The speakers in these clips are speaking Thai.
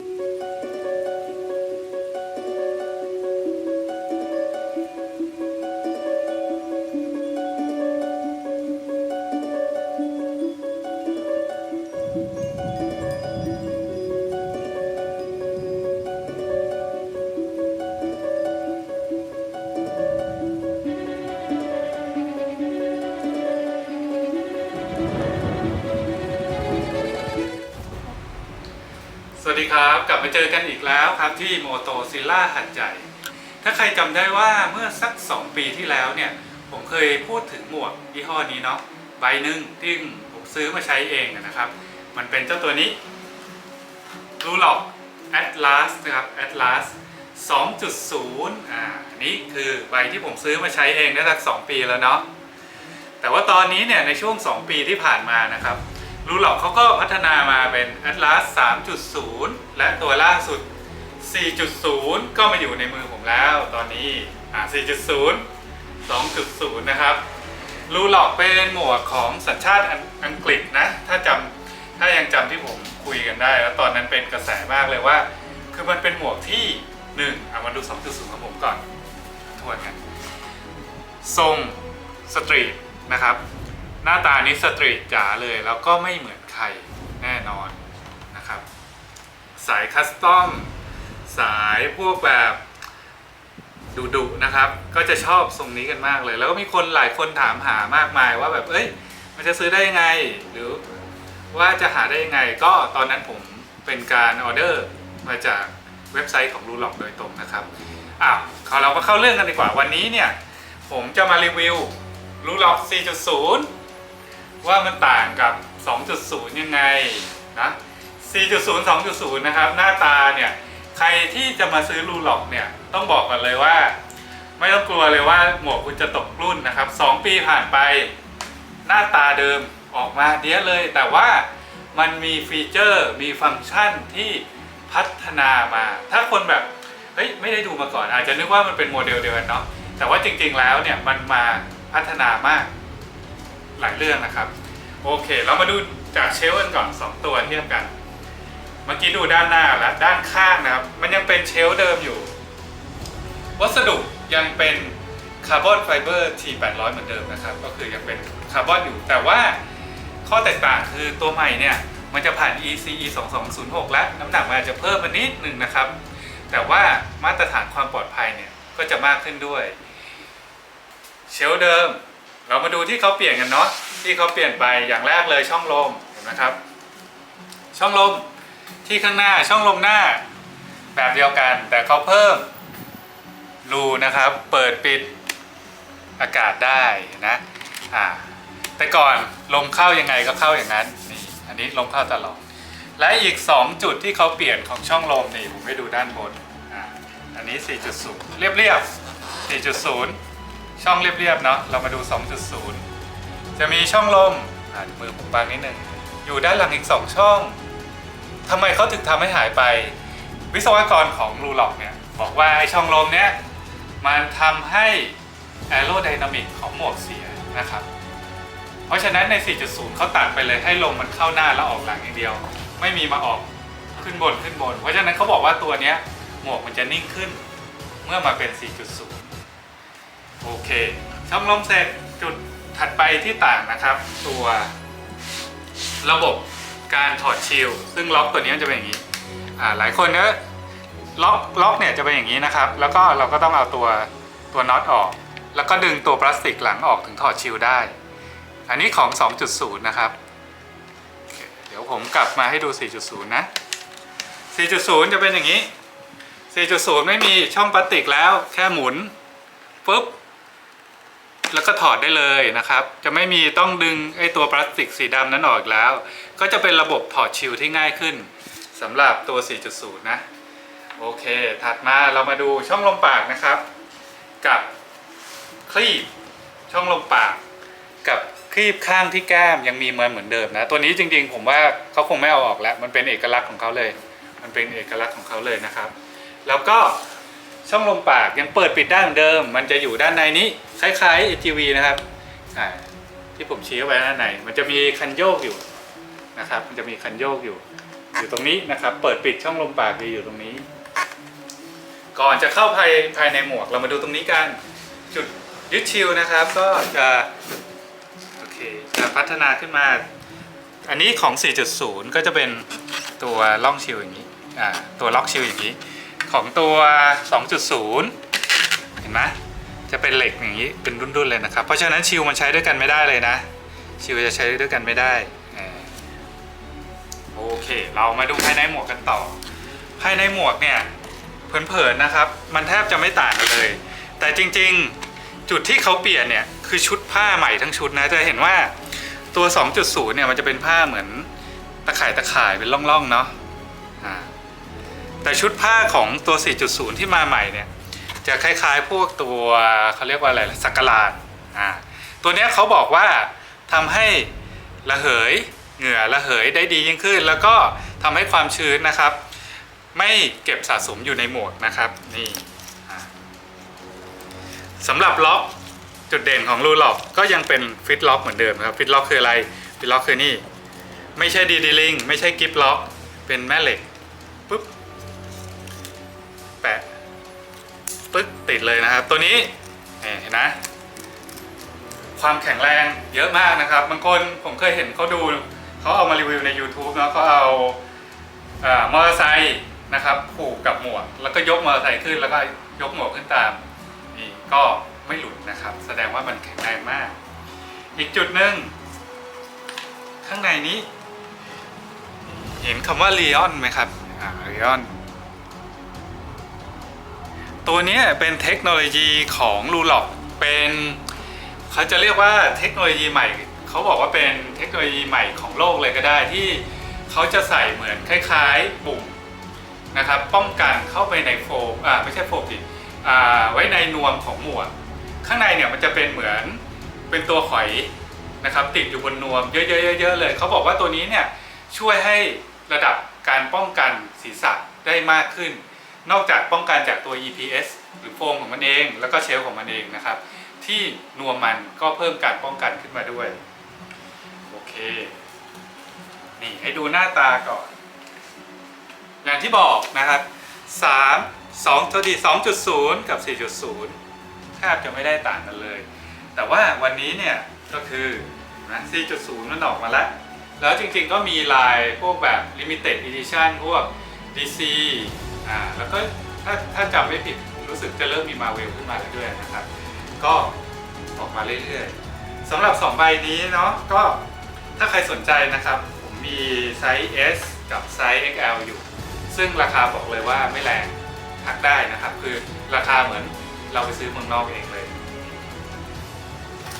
ส ครับ กลับมาเจอกันอีกแล้วครับที่โมโตซิล่าหัดใหญ่ถ้าใครจำได้ว่าเมื่อสัก 2 ปีที่แล้วเนี่ย ผมเคยพูดถึงหมวกยี่ห้อนี้เนาะใบหนึ่งที่ผมซื้อมาใช้เองนะครับ มันเป็นเจ้าตัวนี้รูล็อก Atlas นะครับ Atlas 2.0อ่าอันนี้คือใบที่ผมซื้อมาใช้เองได้สัก 2 ปีแล้วเนาะแต่ว่าตอนนี้เนี่ยในช่วง 2 ปีที่ผ่านมานะครับ รูล็อกเขาก็พัฒนามาเป็น Atlas 3.0 และตัวล่าสุด 4.0 ก็มาอยู่ในมือผมแล้ว ตอนนี้อ่า4.0 2.0 นะครับรูล็อกเป็นหมวกของสัญชาติอังกฤษนะ ถ้าจำถ้ายังจำที่ผมคุยกันได้ แล้วตอนนั้นเป็นกระแสมากเลยว่า คือมันเป็นหมวกที่1อะมาดู 2.0 ของผมก่อนทวนกันทรงสตรีทนะครับ น้าตานี้สตรีทจ๋าเลย แล้วก็ไม่เหมือนใครแน่นอนนะครับ สายคัสตอมสายพวกแบบดุดุๆนะครับ ก็จะชอบทรงนี้กันมากเลย แล้วก็มีคนหลายคนถามหามากมายว่าแบบเอ้ย มันจะซื้อได้ยังไง หรือว่าจะหาได้ยังไง ก็ตอนนั้นผมเป็นการออเดอร์มาจากเว็บไซต์ของรูล็อกโดยตรงนะครับอ้าวเราก็เข้าเรื่องกันดีกว่าวันนี้เนี่ย ผมจะมารีวิวรูล็อก 4.0 ว่ามันต่างกับ 2.0 ยังไงนะ 4.0 2.0 นะครับ หน้าตาเนี่ยใครที่จะมาซื้อรูล็อกเนี่ยต้องบอกก่อนเลยว่า ไม่ต้องกลัวเลยว่าหมวกคุณจะตกรุ่นนะครับ 2 ปีผ่านไป หน้าตาเดิมออกมาเดียเลย แต่ว่ามันมีฟีเจอร์มีฟังก์ชันที่พัฒนามา ถ้าคนแบบเฮ้ยไม่ได้ดูมาก่อนอาจจะนึกว่ามันเป็นโมเดลเดียวกันเนาะแต่ว่าจริงๆแล้วเนี่ยมันมาพัฒนามาก หลายเรื่องนะครับ โอเค เรามาดูจากเชลฟ์กันก่อน 2 ตัวเทียบกัน เมื่อกี้ดูด้านหน้าและด้านข้างนะครับ มันยังเป็นเชลฟ์เดิมอยู่ วัสดุยังเป็นคาร์บอนไฟเบอร์ T800 เหมือนเดิมนะครับ ก็คือยังเป็นคาร์บอนอยู่ แต่ว่าข้อแตกต่างคือตัวใหม่เนี่ย มันจะผ่าน ECE 2206 และน้ำหนักมันอาจจะเพิ่มมานิดนึงนะครับ แต่ว่ามาตรฐานความปลอดภัยเนี่ยก็จะมากขึ้นด้วย เชลฟ์เดิม เรามาดูที่เขาเปลี่ยนกันเนาะที่เขาเปลี่ยนไปอย่างแรกเลยช่องลมเห็นไหมครับ ช่องลมที่ข้างหน้าช่องลมหน้าแบบเดียวกัน แต่เขาเพิ่มรูนะครับ เปิดปิดอากาศได้นะอ่าแต่ก่อนลมเข้ายังไงก็เข้าอย่างนั้นนี่อันนี้ลมเข้าตลอดและอีก 2 จุดที่เขาเปลี่ยนของช่องลมนี่ผมให้ดูด้านบนอ่าอันนี้ 4.0 เรียบเรียบๆ4.0 ช่องเรียบๆเนาะเรามาดู 2.0 จะมีช่องลมอ่ามือผมบางนิดนึงอยู่ด้านหลังอีก 2 ช่องทำไมเขาถึงทำให้หายไป วิศวกรของรูล็อกเนี่ยบอกว่าไอช่องลมเนี้ยมันทำให้แอโรไดนามิกของหมวกเสียนะครับ เพราะฉะนั้นใน 4.0 เขาตัดไปเลยให้ลมมันเข้าหน้าแล้วออกหลังอย่างเดียว ไม่มีมาออกขึ้นบนขึ้นบน เพราะฉะนั้นเขาบอกว่าตัวเนี้ยหมวกมันจะนิ่งขึ้นเมื่อมาเป็น 4.0 โอเคช่องลมเสร็จจุดถัดไปที่ต่างนะครับ ตัวระบบการถอดชิลซึ่งล็อกตัวนี้มันจะเป็นอย่างนี้อ่าหลายคนก็ล็อกล็อกเนี่ยจะเป็นอย่างนี้นะครับ แล้วก็เราก็ต้องเอาตัวตัวน็อตออก แล้วก็ดึงตัวพลาสติกหลังออกถึงถอดชิลได้ อันนี้ของ 2.0 นะครับเคเดี๋ยวผมกลับมาให้ดู 4.0 นะ 4.0 จะเป็นอย่างนี้ 4.0 ไม่มีช่องพลาสติกแล้วแค่หมุนปุ๊บ แล้วก็ถอดได้เลยนะครับ จะไม่มีต้องดึงไอ้ตัวพลาสติกสีดำนั้นออกแล้ว ก็จะเป็นระบบถอดชิลที่ง่ายขึ้นสำหรับตัว 4.0 นะ โอเค ถัดมาเรามาดูช่องลมปากนะครับ กับคลีบช่องลมปาก กับคลีบข้างที่แก้มยังมีเหมือนเหมือนเดิมนะ ตัวนี้จริงๆ ผมว่าเขาคงไม่เอาออกแล้ว มันเป็นเอกลักษณ์ของเขาเลย มันเป็นเอกลักษณ์ของเขาเลยนะครับ แล้วก็ ช่องลมปากยังเปิดปิดได้เหมือนเดิม มันจะอยู่ด้านในนี้คล้ายๆ AGV นะครับที่ผมชี้ไว้ด้านในมันจะมีคันโยกอยู่นะครับ มันจะมีคันโยกอยู่ อยู่ตรงนี้นะครับ เปิดปิดช่องลมปากดีอยู่ตรงนี้ ก่อนจะเข้าภายภายในหมวกเรามาดูตรงนี้กัน จุดยึดชิลนะครับ ก็จะโอเคจะพัฒนาขึ้นมา อันนี้ของ 4.0 ก็จะเป็นตัวล่องชิลอย่างนี้ตัวล็อกชิลอย่างนี้ ของตัว 2.0 เห็นไหมจะเป็นเหล็กอย่างนี้เป็นรุ่นๆเลยนะครับ เพราะฉะนั้นชิลมันใช้ด้วยกันไม่ได้เลยนะ ชิลจะใช้ด้วยกันไม่ได้โอเค เรามาดูภายในหมวกกันต่อ ภายในหมวกเนี่ยเผินๆนะครับ มันแทบจะไม่ต่างกันเลย แต่จริงๆจุดที่เขาเปลี่ยนเนี่ยคือชุดผ้าใหม่ทั้งชุดนะจะเห็นว่าตัว 2.0 เนี่ยมันจะเป็นผ้าเหมือนตะข่ายตะข่ายเป็นร่องๆเนาะ แต่ชุดผ้าของตัว 4.0 ที่มาใหม่เนี่ยจะคล้ายๆ พวกตัวเขาเรียกว่าอะไรสักกะลาดอ่าตัวเนี้ยเขาบอกว่าทำให้ระเหยเหงื่อระเหยได้ดียิ่งขึ้น แล้วก็ทำให้ความชื้นนะครับ ไม่เก็บสะสมอยู่ในหมวกนะครับนี่อ่าสำหรับล็อกจุดเด่นของรูล็อกก็ยังเป็นฟิตล็อกเหมือนเดิมครับฟิตล็อกคืออะไรฟิตล็อกคือนี่ ไม่ใช่ดีดีลิงไม่ใช่กิฟล็อกเป็นแม่เหล็กปุ๊บ แปะปึ๊กติดเลยนะครับ ตัวนี้เห็นนะ ความแข็งแรงเยอะมากนะครับ บางคนผมเคยเห็นเขาดูเขาเอามารีวิวใน YouTube เนาะเขาเอาเอ่อมอเตอร์ไซค์นะครับผูกกับหมวกแล้วก็ยกมอเตอร์ไซค์ขึ้นแล้วก็ยกหมวกขึ้นตามนี่ก็ไม่หลุดนะครับ แสดงว่ามันแข็งแรงมาก อีกจุดหนึ่งข้างในนี้ เห็นคำว่า Leon ไหมครับอ่า Leon ตัวนี้เป็นเทคโนโลยีของลูล็อกเป็นเขาจะเรียกว่าเทคโนโลยีใหม่เขาบอกว่าเป็นเทคโนโลยีใหม่ของโลกเลยก็ได้ที่เขาจะใส่เหมือนคล้ายๆปุ่มนะครับป้องกันเข้าไปในโฟมอ่าไม่ใช่โฟมดิอ่าไว้ในนวมของหมวกข้างในเนี่ยมันจะเป็นเหมือนเป็นตัวหอยนะครับติดอยู่บนนวมเยอะๆๆๆเลยเขาบอกว่าตัวนี้เนี่ยช่วยให้ระดับการป้องกันศีรษะได้มากขึ้น นอกจากป้องกันจากตัว EPS หรือโฟมของมันเอง แล้วก็เชลของมันเองนะครับ ที่นวมมันก็เพิ่มการป้องกันขึ้นมาด้วย โอเค นี่ให้ดูหน้าตาก่อน อย่างที่บอกนะครับ 3 2ตัวดี2.0 กับ 4.0แทบจะไม่ได้ต่างกันเลย แต่ว่าวันนี้เนี่ยก็คือนะ 4.0 มันออกมาแล้ว แล้วจริงๆก็มีลายพวกแบบ Limited Edition พวก DC อ่าแล้วก็ถ้าถ้าจำไม่ผิดรู้สึกจะเริ่มมีมาเวลขึ้นมาเรื่อยๆนะครับ ก็ออกมาเรื่อยๆสำหรับ 2 ใบนี้เนาะก็ถ้าใครสนใจนะครับ ผมมีไซส์ S กับไซส์ XL อยู่ ซึ่งราคาบอกเลยว่าไม่แรงทักได้นะครับ คือราคาเหมือนเราไปซื้อเมืองนอกเองเลย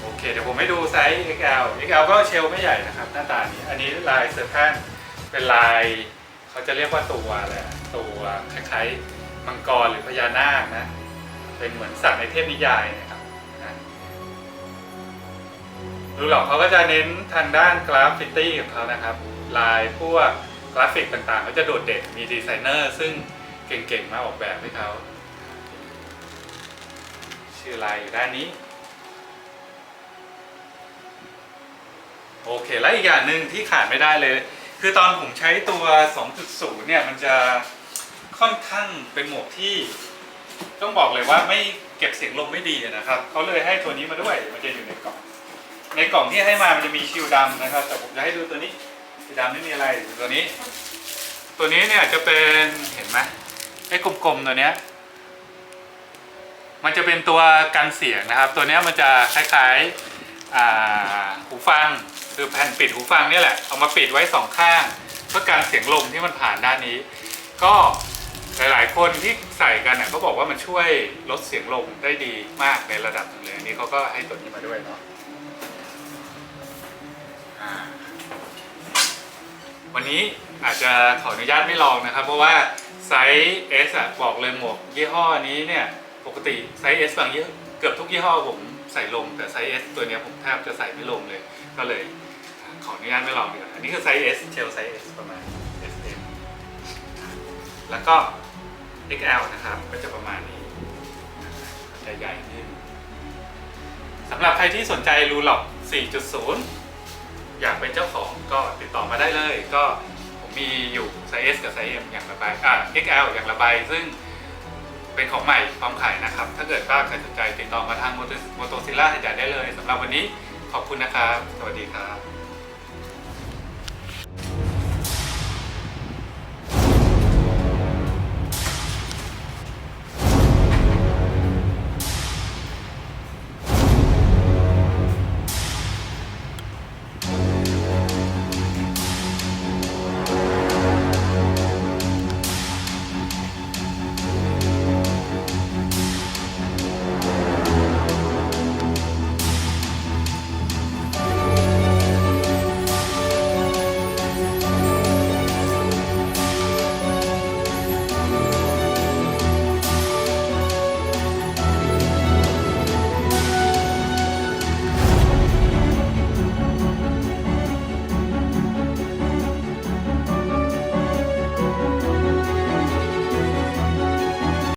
โอเคเดี๋ยวผมให้ดูไซส์ XL XL ก็เชลไม่ใหญ่นะครับ หน้าตานี้ อันนี้ลายเซอร์ทันเป็นลาย เขาจะเรียกว่าตัวอะไรอะ ตัวคล้ายๆมังกรหรือพญานาคนะเป็นเหมือนสัตว์ในเทพนิยายนะครับนะดูหรอกเขาก็จะเน้นทางด้านกราฟฟิตี้ของเขานะครับ ลายพวกกราฟิกต่างๆเขาจะโดดเด่นมีดีไซเนอร์ซึ่งเก่งๆมาออกแบบให้เขาชื่อลายอยู่ด้านนี้โอเคแล้วอีกอย่างหนึ่งที่ขาดไม่ได้เลย คือตอนผมใช้ตัว 2.0 เนี่ยมันจะ ค่อนข้างเป็นหมวกที่ต้องบอกเลยว่าไม่เก็บเสียงลมไม่ดีนะครับเขาเลยให้ตัวนี้มาด้วยมันจะอยู่ในกล่อง ในกล่องที่ให้มามันจะมีชิลดำนะครับ แต่ผมจะให้ดูตัวนี้ชิลดำไม่มีอะไรตัวนี้ ตัวนี้เนี่ยจะเป็นเห็นไหมไอ้กลมๆตัวเนี้ยมันจะเป็นตัวกันเสียงนะครับ ตัวนี้มันจะคล้ายๆหูฟังคือแผ่นปิดหูฟังนี่แหละเอามาปิดไว้สองข้าง เพื่อการเสียงลมที่มันผ่านด้านนี้ ก็ หลาย ๆ คนที่ใส่กันเนี่ยเขาบอกว่ามันช่วยลดเสียงลมได้ดีมากในระดับหนึงเลยอันนี้เขาก็ให้ตัวนี้มาด้วยเนาะอ่าวันนี้อาจจะขออนุญาตไม่ลองนะครับ เพราะว่าไซส์ S อะบอกเลยหมวกยี่ห้อนี้เนี่ยปกติไซส์ S บางยี่เกือบทุกยี่ห้อผมใส่ลง แต่ไซส์ S ตัวเนี้ยผมแทบจะใส่ไม่ลงเลย ก็เลยขออนุญาตไม่ลองดีกว่าอันนี้คือไซส์ S เชลไซส์ S ประมาณ S M แล้วก็ XL นะครับ ก็จะประมาณนี้จะใหญ่ขึ้นสำหรับใครที่สนใจรูล็อก 4.0 อยากเป็นเจ้าของก็ติดต่อมาได้เลย ก็ผมมีอยู่ไซส์ S กับไซส์ M อย่างละใบอ่า XL อย่างละใบซึ่งเป็นของใหม่พร้อมขายนะครับ ถ้าเกิดว่าใครสนใจติดต่อมาทางโมโตซิล่าใหญ่ได้เลยสำหรับวันนี้ขอบคุณนะครับ สวัสดีครับ